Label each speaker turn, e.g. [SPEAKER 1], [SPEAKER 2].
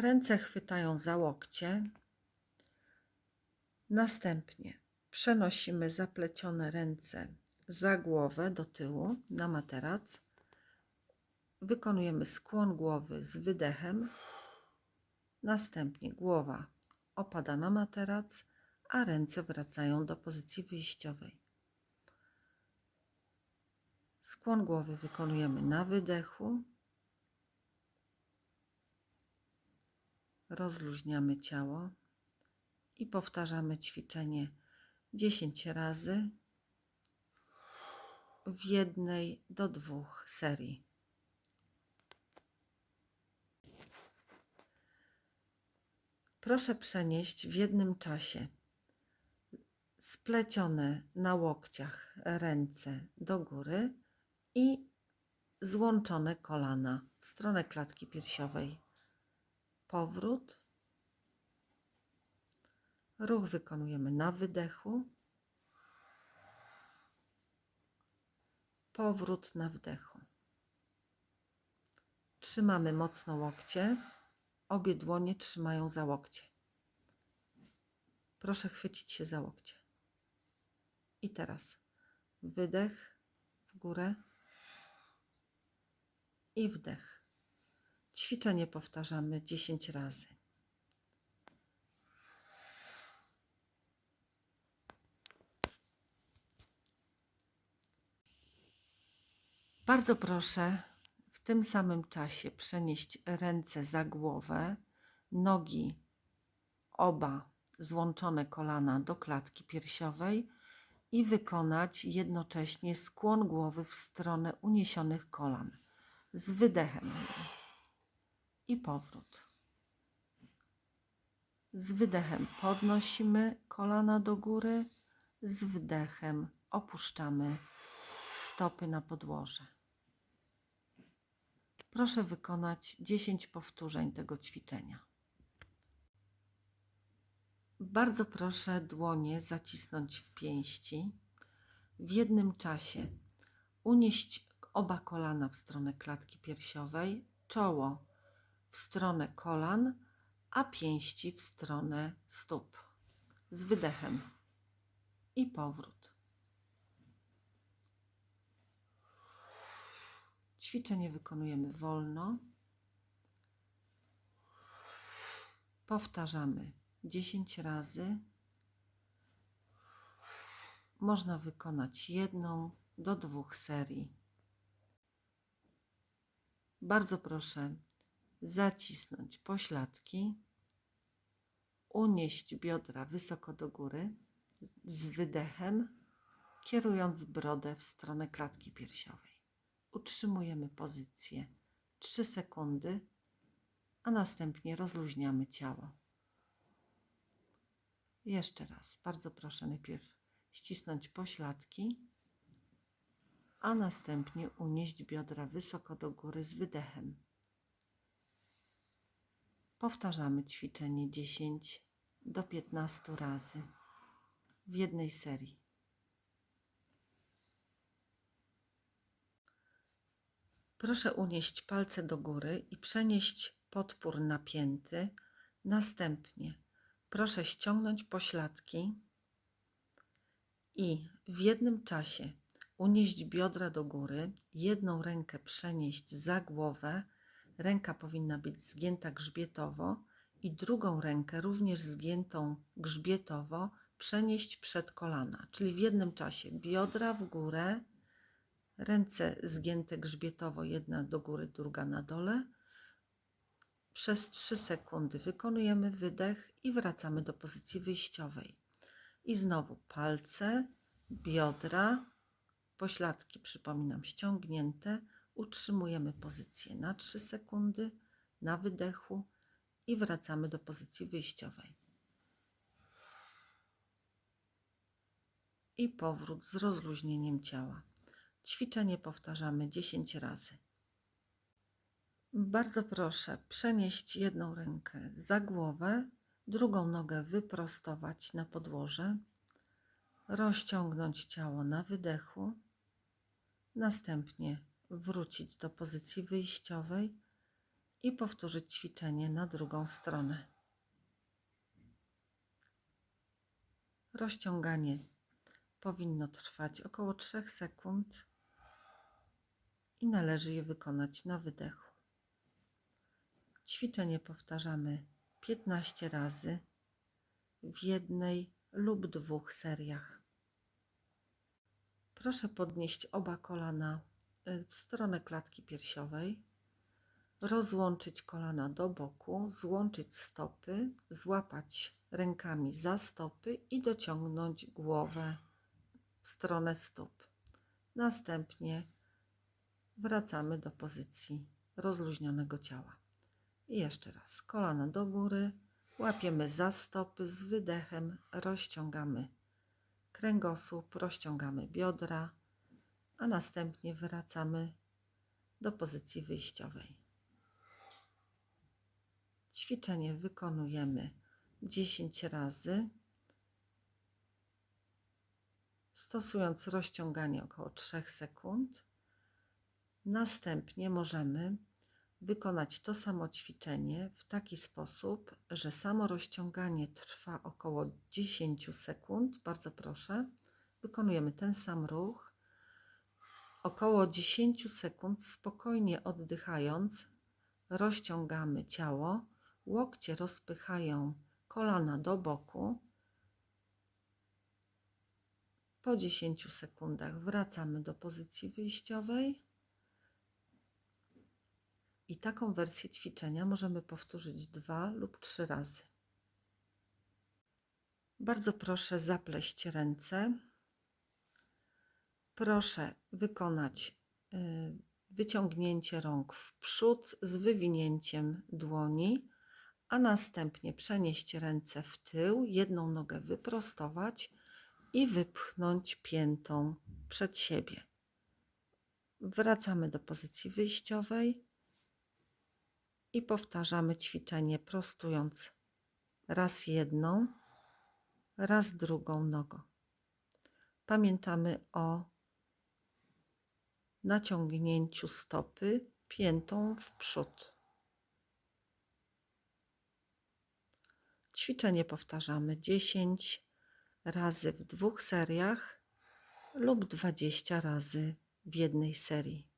[SPEAKER 1] Ręce chwytają za łokcie. Następnie przenosimy zaplecione ręce za głowę do tyłu na materac. Wykonujemy skłon głowy z wydechem. Następnie głowa opada na materac, a ręce wracają do pozycji wyjściowej. Skłon głowy wykonujemy na wydechu. Rozluźniamy ciało i powtarzamy ćwiczenie 10 razy w jednej do dwóch serii. Proszę przenieść w jednym czasie splecione na łokciach ręce do góry i złączone kolana w stronę klatki piersiowej. Powrót. Ruch wykonujemy na wydechu. Powrót na wdechu. Trzymamy mocno łokcie. Obie dłonie trzymają za łokcie. Proszę chwycić się za łokcie. I teraz wydech w górę i wdech. Ćwiczenie powtarzamy 10 razy. Bardzo proszę w tym samym czasie przenieść ręce za głowę, nogi oba złączone kolana do klatki piersiowej i wykonać jednocześnie skłon głowy w stronę uniesionych kolan z wydechem i powrót. Z wydechem podnosimy kolana do góry, z wdechem opuszczamy stopy na podłoże. Proszę wykonać 10 powtórzeń tego ćwiczenia. Bardzo proszę dłonie zacisnąć w pięści. W jednym czasie unieść oba kolana w stronę klatki piersiowej, czoło w stronę kolan, a pięści w stronę stóp. Z wydechem i powrót. Ćwiczenie wykonujemy wolno. Powtarzamy 10 razy. Można wykonać jedną do dwóch serii. Bardzo proszę zacisnąć pośladki, unieść biodra wysoko do góry z wydechem, kierując brodę w stronę klatki piersiowej. Utrzymujemy pozycję 3 sekundy, a następnie rozluźniamy ciało. Jeszcze raz, bardzo proszę najpierw ścisnąć pośladki, a następnie unieść biodra wysoko do góry z wydechem. Powtarzamy ćwiczenie 10 do 15 razy w jednej serii. Proszę unieść palce do góry i przenieść podpór napięty. Następnie proszę ściągnąć pośladki i w jednym czasie unieść biodra do góry, jedną rękę przenieść za głowę, ręka powinna być zgięta grzbietowo i drugą rękę również zgiętą grzbietowo przenieść przed kolana, czyli w jednym czasie biodra w górę, ręce zgięte grzbietowo, jedna do góry, druga na dole. Przez 3 sekundy wykonujemy wydech i wracamy do pozycji wyjściowej. I znowu palce, biodra, pośladki, przypominam, ściągnięte. Utrzymujemy pozycję na 3 sekundy na wydechu i wracamy do pozycji wyjściowej. I powrót z rozluźnieniem ciała. Ćwiczenie powtarzamy 10 razy. Bardzo proszę przenieść jedną rękę za głowę, drugą nogę wyprostować na podłoże, rozciągnąć ciało na wydechu, następnie wrócić do pozycji wyjściowej i powtórzyć ćwiczenie na drugą stronę. Rozciąganie powinno trwać około 3 sekund i należy je wykonać na wydechu. Ćwiczenie powtarzamy 15 razy w jednej lub dwóch seriach. Proszę podnieść oba kolana w stronę klatki piersiowej, rozłączyć kolana do boku, złączyć stopy, złapać rękami za stopy i dociągnąć głowę w stronę stóp. Następnie wracamy do pozycji rozluźnionego ciała. I jeszcze raz, kolana do góry, łapiemy za stopy z wydechem, rozciągamy kręgosłup, rozciągamy biodra, a następnie wracamy do pozycji wyjściowej. Ćwiczenie wykonujemy 10 razy, stosując rozciąganie około 3 sekund. Następnie możemy wykonać to samo ćwiczenie w taki sposób, że samo rozciąganie trwa około 10 sekund. Bardzo proszę. Wykonujemy ten sam ruch. Około 10 sekund, spokojnie oddychając, rozciągamy ciało, łokcie rozpychają kolana do boku. Po 10 sekundach wracamy do pozycji wyjściowej. I taką wersję ćwiczenia możemy powtórzyć dwa lub trzy razy. Bardzo proszę zapleść ręce. Proszę wykonać y, wyciągnięcie rąk w przód z wywinięciem dłoni, a następnie przenieść ręce w tył, jedną nogę wyprostować i wypchnąć piętą przed siebie. Wracamy do pozycji wyjściowej i powtarzamy ćwiczenie prostując raz jedną, raz drugą nogą. Pamiętamy o naciągnięciu stopy piętą w przód. Ćwiczenie powtarzamy 10 razy w dwóch seriach lub 20 razy w jednej serii.